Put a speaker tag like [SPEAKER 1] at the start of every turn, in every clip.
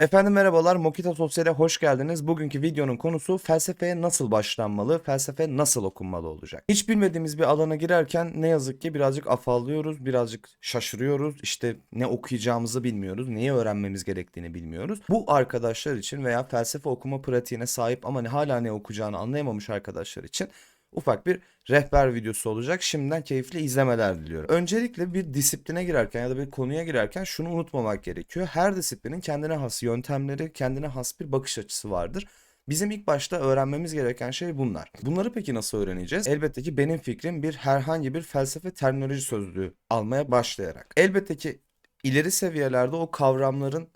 [SPEAKER 1] Efendim merhabalar, Mokita Sosyal'e hoş geldiniz. Bugünkü videonun konusu felsefeye nasıl başlanmalı, felsefe nasıl okunmalı olacak. Hiç bilmediğimiz bir alana girerken ne yazık ki birazcık afallıyoruz, birazcık şaşırıyoruz. İşte ne okuyacağımızı bilmiyoruz, neyi öğrenmemiz gerektiğini bilmiyoruz. Bu arkadaşlar için veya felsefe okuma pratiğine sahip ama hala ne okuyacağını anlayamamış arkadaşlar için ufak bir rehber videosu olacak. Şimdiden keyifli izlemeler diliyorum. Öncelikle bir disipline girerken ya da bir konuya girerken şunu unutmamak gerekiyor. Her disiplinin kendine has yöntemleri, kendine has bir bakış açısı vardır. Bizim ilk başta öğrenmemiz gereken şey bunlar. Bunları peki nasıl öğreneceğiz? Elbette ki benim fikrim bir herhangi bir felsefe terminoloji sözlüğü almaya başlayarak. Elbette ki ileri seviyelerde o kavramların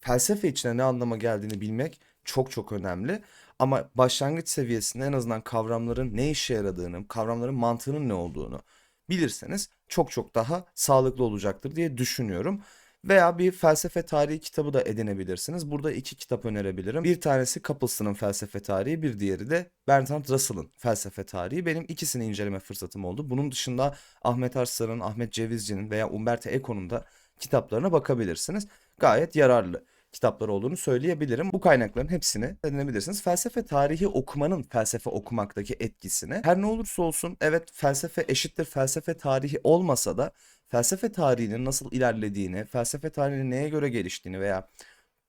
[SPEAKER 1] felsefe içine ne anlama geldiğini bilmek çok çok önemli. Ama başlangıç seviyesinde en azından kavramların ne işe yaradığını, kavramların mantığının ne olduğunu bilirseniz çok çok daha sağlıklı olacaktır diye düşünüyorum. Veya bir felsefe tarihi kitabı da edinebilirsiniz. Burada iki kitap önerebilirim. Bir tanesi Coupleston'ın felsefe tarihi, bir diğeri de Bertrand Russell'ın felsefe tarihi. Benim ikisini inceleme fırsatım oldu. Bunun dışında Ahmet Arslan'ın, Ahmet Cevizci'nin veya Umberto Eco'nun da kitaplarına bakabilirsiniz. Gayet yararlı kitaplar olduğunu söyleyebilirim. Bu kaynakların hepsini edinebilirsiniz. Felsefe tarihi okumanın felsefe okumaktaki etkisini her ne olursa olsun evet felsefe eşittir felsefe tarihi olmasa da felsefe tarihinin nasıl ilerlediğini, felsefe tarihinin neye göre geliştiğini veya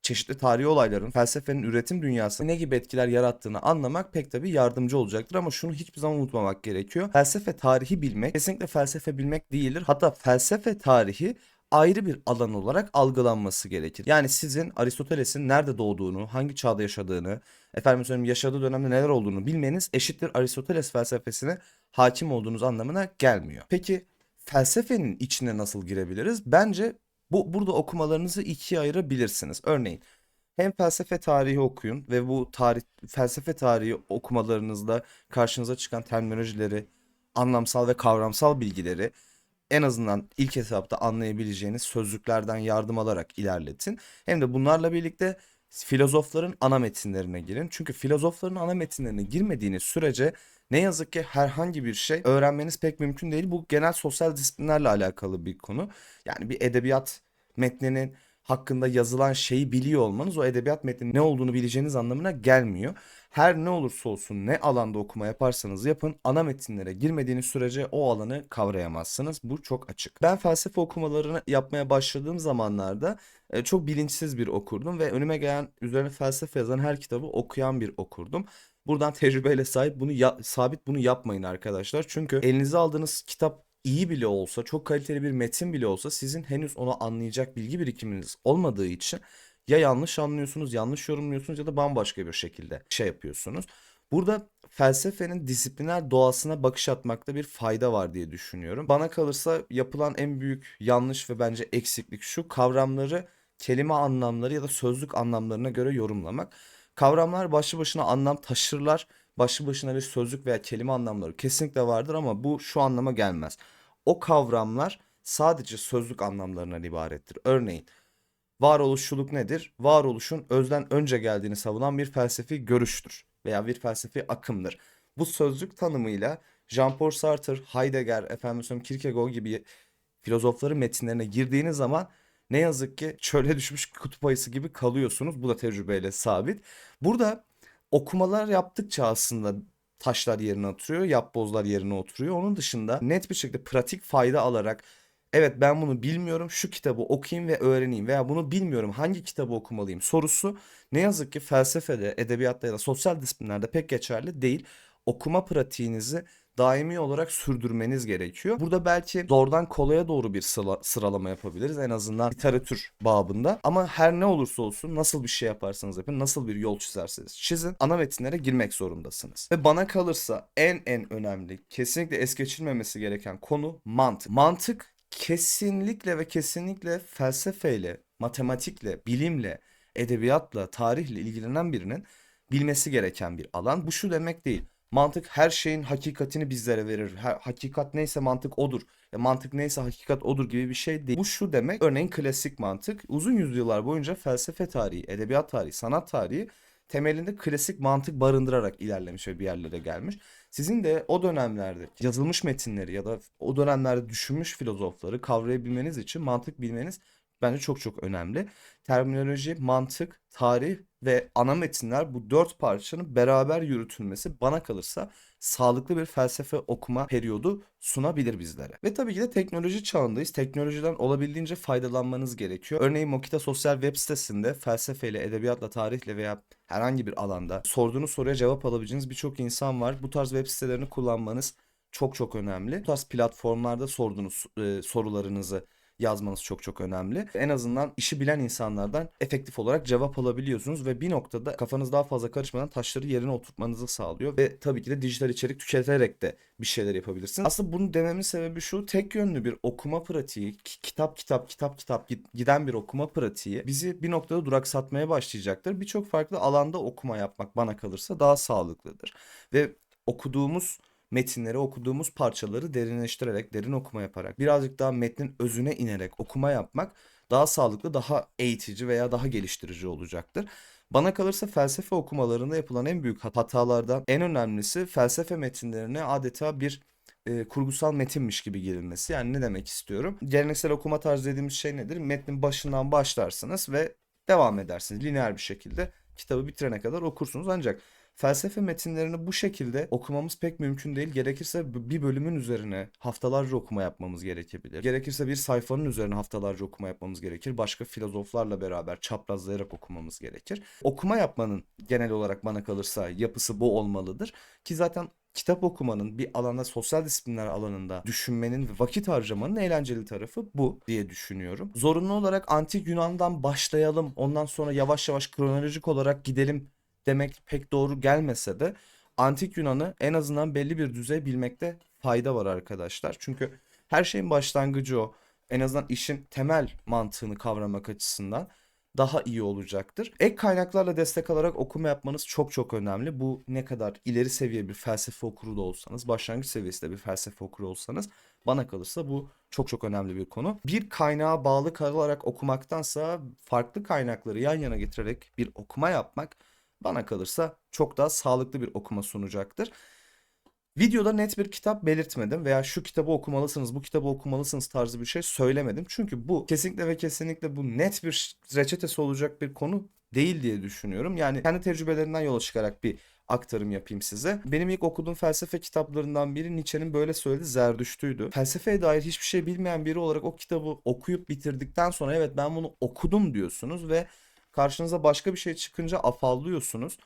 [SPEAKER 1] çeşitli tarihi olayların felsefenin üretim dünyasında ne gibi etkiler yarattığını anlamak pek tabii yardımcı olacaktır ama şunu hiçbir zaman unutmamak gerekiyor. Felsefe tarihi bilmek kesinlikle felsefe bilmek değildir. Hatta felsefe tarihi ayrı bir alan olarak algılanması gerekir. Yani sizin Aristoteles'in nerede doğduğunu, hangi çağda yaşadığını, efendim söyleyeyim yaşadığı dönemde neler olduğunu bilmeniz eşittir Aristoteles felsefesine hakim olduğunuz anlamına gelmiyor. Peki felsefenin içine nasıl girebiliriz? Bence bu burada okumalarınızı ikiye ayırabilirsiniz. Örneğin hem felsefe tarihi okuyun ve bu tarih felsefe tarihi okumalarınızda karşınıza çıkan terminolojileri, anlamsal ve kavramsal bilgileri en azından ilk etapta anlayabileceğiniz sözlüklerden yardım alarak ilerletin. Hem de bunlarla birlikte filozofların ana metinlerine girin. Çünkü filozofların ana metinlerine girmediğiniz sürece ne yazık ki herhangi bir şey öğrenmeniz pek mümkün değil. Bu genel sosyal disiplinlerle alakalı bir konu. Yani bir edebiyat metninin hakkında yazılan şeyi biliyor olmanız o edebiyat metninin ne olduğunu bileceğiniz anlamına gelmiyor. Her ne olursa olsun ne alanda okuma yaparsanız yapın ana metinlere girmediğiniz sürece o alanı kavrayamazsınız. Bu çok açık. Ben felsefe okumalarını yapmaya başladığım zamanlarda e, çok bilinçsiz bir okurdum ve önüme gelen üzerine felsefe yazan her kitabı okuyan bir okurdum. Buradan tecrübeyle sahip bunu ya- sabit bunu yapmayın arkadaşlar. Çünkü elinize aldığınız kitap iyi bile olsa, çok kaliteli bir metin bile olsa sizin henüz onu anlayacak bilgi birikiminiz olmadığı için ya yanlış anlıyorsunuz, yanlış yorumluyorsunuz ya da bambaşka bir şekilde şey yapıyorsunuz. Burada felsefenin disipliner doğasına bakış atmakta bir fayda var diye düşünüyorum. Bana kalırsa yapılan en büyük yanlış ve bence eksiklik şu kavramları kelime anlamları ya da sözlük anlamlarına göre yorumlamak. Kavramlar başlı başına anlam taşırlar. Başlı başına bir sözlük veya kelime anlamları kesinlikle vardır ama bu şu anlama gelmez. O kavramlar sadece sözlük anlamlarından ibarettir. Örneğin varoluşçuluk nedir? Varoluşun özden önce geldiğini savunan bir felsefi görüştür veya bir felsefi akımdır. Bu sözlük tanımıyla Jean-Paul Sartre, Heidegger, efendim söyleyeyim Kierkegaard gibi filozofların metinlerine girdiğiniz zaman ne yazık ki çöle düşmüş kutup ayısı gibi kalıyorsunuz. Bu da tecrübeyle sabit. Burada okumalar yaptıkça aslında taşlar yerine oturuyor, yapbozlar yerine oturuyor. Onun dışında net bir şekilde pratik fayda alarak evet ben bunu bilmiyorum şu kitabı okuyayım ve öğreneyim veya bunu bilmiyorum hangi kitabı okumalıyım sorusu ne yazık ki felsefede, edebiyatta ya da sosyal disiplinlerde pek geçerli değil. Okuma pratiğinizi daimi olarak sürdürmeniz gerekiyor. Burada belki zordan kolaya doğru bir sıla- sıralama yapabiliriz en azından literatür babında. Ama her ne olursa olsun nasıl bir şey yaparsanız yapın, nasıl bir yol çizerseniz çizin ana metinlere girmek zorundasınız. Ve bana kalırsa en en önemli, kesinlikle es geçilmemesi gereken konu mantık. Mantık kesinlikle ve kesinlikle felsefeyle, matematikle, bilimle, edebiyatla, tarihle ilgilenen birinin bilmesi gereken bir alan. Bu şu demek değil. Mantık her şeyin hakikatini bizlere verir. Ha- hakikat neyse mantık odur. Ya mantık neyse hakikat odur gibi bir şey değil. Bu şu demek. Örneğin klasik mantık uzun yüzyıllar boyunca felsefe tarihi, edebiyat tarihi, sanat tarihi temelinde klasik mantık barındırarak ilerlemiş ve bir yerlere gelmiş. Sizin de o dönemlerde yazılmış metinleri ya da o dönemlerde düşünmüş filozofları kavrayabilmeniz için mantık bilmeniz bence çok çok önemli. Terminoloji, mantık, tarih ve ana metinler bu dört parçanın beraber yürütülmesi bana kalırsa sağlıklı bir felsefe okuma periyodu sunabilir bizlere. Ve tabii ki de teknoloji çağındayız. Teknolojiden olabildiğince faydalanmanız gerekiyor. Örneğin Mokita Sosyal web sitesinde felsefeyle, edebiyatla, tarihle veya herhangi bir alanda sorduğunuz soruya cevap alabileceğiniz birçok insan var. Bu tarz web sitelerini kullanmanız çok çok önemli. Bu tarz platformlarda sorduğunuz e, sorularınızı yazmanız çok çok önemli. En azından işi bilen insanlardan efektif olarak cevap alabiliyorsunuz ve bir noktada kafanız daha fazla karışmadan taşları yerine oturtmanızı sağlıyor ve tabii ki de dijital içerik tüketerek de bir şeyler yapabilirsiniz. Aslında bunu dememin sebebi şu tek yönlü bir okuma pratiği, ki- kitap kitap kitap kitap giden bir okuma pratiği bizi bir noktada duraksatmaya başlayacaktır. Birçok farklı alanda okuma yapmak bana kalırsa daha sağlıklıdır. Ve okuduğumuz metinleri, okuduğumuz parçaları derinleştirerek, derin okuma yaparak, birazcık daha metnin özüne inerek okuma yapmak daha sağlıklı, daha eğitici veya daha geliştirici olacaktır. Bana kalırsa felsefe okumalarında yapılan en büyük hat- hatalardan en önemlisi felsefe metinlerine adeta bir e, kurgusal metinmiş gibi girilmesi. Yani ne demek istiyorum? Geleneksel okuma tarzı dediğimiz şey nedir? Metnin başından başlarsınız ve devam edersiniz. Lineer bir şekilde kitabı bitirene kadar okursunuz. Ancak felsefe metinlerini bu şekilde okumamız pek mümkün değil. Gerekirse bir bölümün üzerine haftalarca okuma yapmamız gerekebilir. Gerekirse bir sayfanın üzerine haftalarca okuma yapmamız gerekir. Başka filozoflarla beraber çaprazlayarak okumamız gerekir. Okuma yapmanın genel olarak bana kalırsa yapısı bu olmalıdır. Ki zaten kitap okumanın bir alanda sosyal disiplinler alanında düşünmenin ve vakit harcamanın eğlenceli tarafı bu diye düşünüyorum. Zorunlu olarak antik Yunan'dan başlayalım ondan sonra yavaş yavaş kronolojik olarak gidelim demek pek doğru gelmese de antik Yunan'ı en azından belli bir düzey bilmekte fayda var arkadaşlar. Çünkü her şeyin başlangıcı o. En azından işin temel mantığını kavramak açısından daha iyi olacaktır. Ek kaynaklarla destek alarak okuma yapmanız çok çok önemli. Bu ne kadar ileri seviye bir felsefe okuru da olsanız, başlangıç seviyesinde bir felsefe okuru olsanız bana kalırsa bu çok çok önemli bir konu. Bir kaynağa bağlı kalarak okumaktansa farklı kaynakları yan yana getirerek bir okuma yapmak bana kalırsa çok daha sağlıklı bir okuma sunacaktır. Videoda net bir kitap belirtmedim veya şu kitabı okumalısınız, bu kitabı okumalısınız tarzı bir şey söylemedim. Çünkü bu kesinlikle ve kesinlikle bu net bir reçetesi olacak bir konu değil diye düşünüyorum. Yani kendi tecrübelerinden yola çıkarak bir aktarım yapayım size. Benim ilk okuduğum felsefe kitaplarından biri Nietzsche'nin böyle söylediği Zerdüştü'ydü. Felsefeye dair hiçbir şey bilmeyen biri olarak o kitabı okuyup bitirdikten sonra evet ben bunu okudum diyorsunuz ve karşınıza başka bir şey çıkınca afallıyorsunuz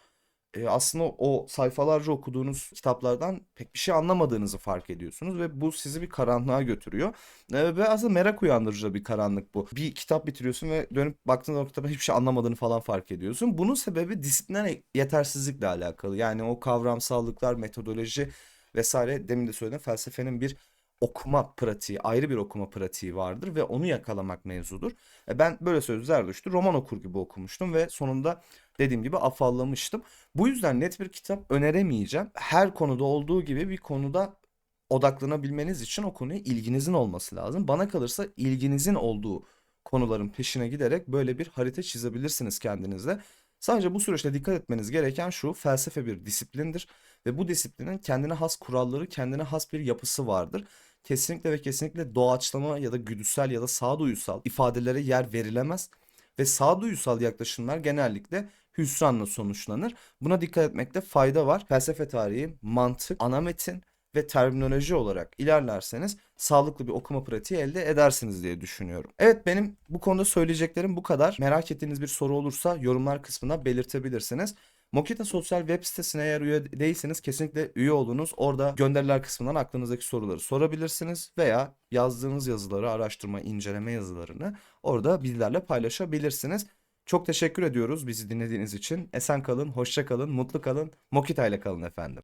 [SPEAKER 1] e, aslında o sayfalarca okuduğunuz kitaplardan pek bir şey anlamadığınızı fark ediyorsunuz ve bu sizi bir karanlığa götürüyor. E, ve aslında merak uyandırıcı bir karanlık bu. Bir kitap bitiriyorsun ve dönüp baktığında o kitaba hiçbir şey anlamadığını falan fark ediyorsun. Bunun sebebi disiplinen yetersizlikle alakalı. Yani o kavramsallıklar, metodoloji vesaire demin de söyledim felsefenin bir okuma pratiği, ayrı bir okuma pratiği vardır ve onu yakalamak mevzudur. E, ben böyle söyleyeyim Zerdüşt'ü roman okur gibi okumuştum ve sonunda dediğim gibi afallamıştım. Bu yüzden net bir kitap öneremeyeceğim. Her konuda olduğu gibi bir konuda odaklanabilmeniz için o konuya ilginizin olması lazım. Bana kalırsa ilginizin olduğu konuların peşine giderek böyle bir harita çizebilirsiniz kendinizde. Sadece bu süreçte dikkat etmeniz gereken şu felsefe bir disiplindir ve bu disiplinin kendine has kuralları, kendine has bir yapısı vardır. Kesinlikle ve kesinlikle doğaçlama ya da güdüsel ya da sağduyusal ifadelere yer verilemez ve sağduyusal yaklaşımlar genellikle hüsranla sonuçlanır. Buna dikkat etmekte fayda var. Felsefe tarihi, mantık, ana metin ve terminoloji olarak ilerlerseniz sağlıklı bir okuma pratiği elde edersiniz diye düşünüyorum. Evet benim bu konuda söyleyeceklerim bu kadar. Merak ettiğiniz bir soru olursa yorumlar kısmına belirtebilirsiniz. Mokita Sosyal web sitesine eğer üye değilseniz kesinlikle üye olunuz. Orada gönderiler kısmından aklınızdaki soruları sorabilirsiniz veya yazdığınız yazıları, araştırma, inceleme yazılarını orada bizlerle paylaşabilirsiniz. Çok teşekkür ediyoruz bizi dinlediğiniz için. Esen kalın, hoşça kalın, mutlu kalın, Mokita ile kalın efendim.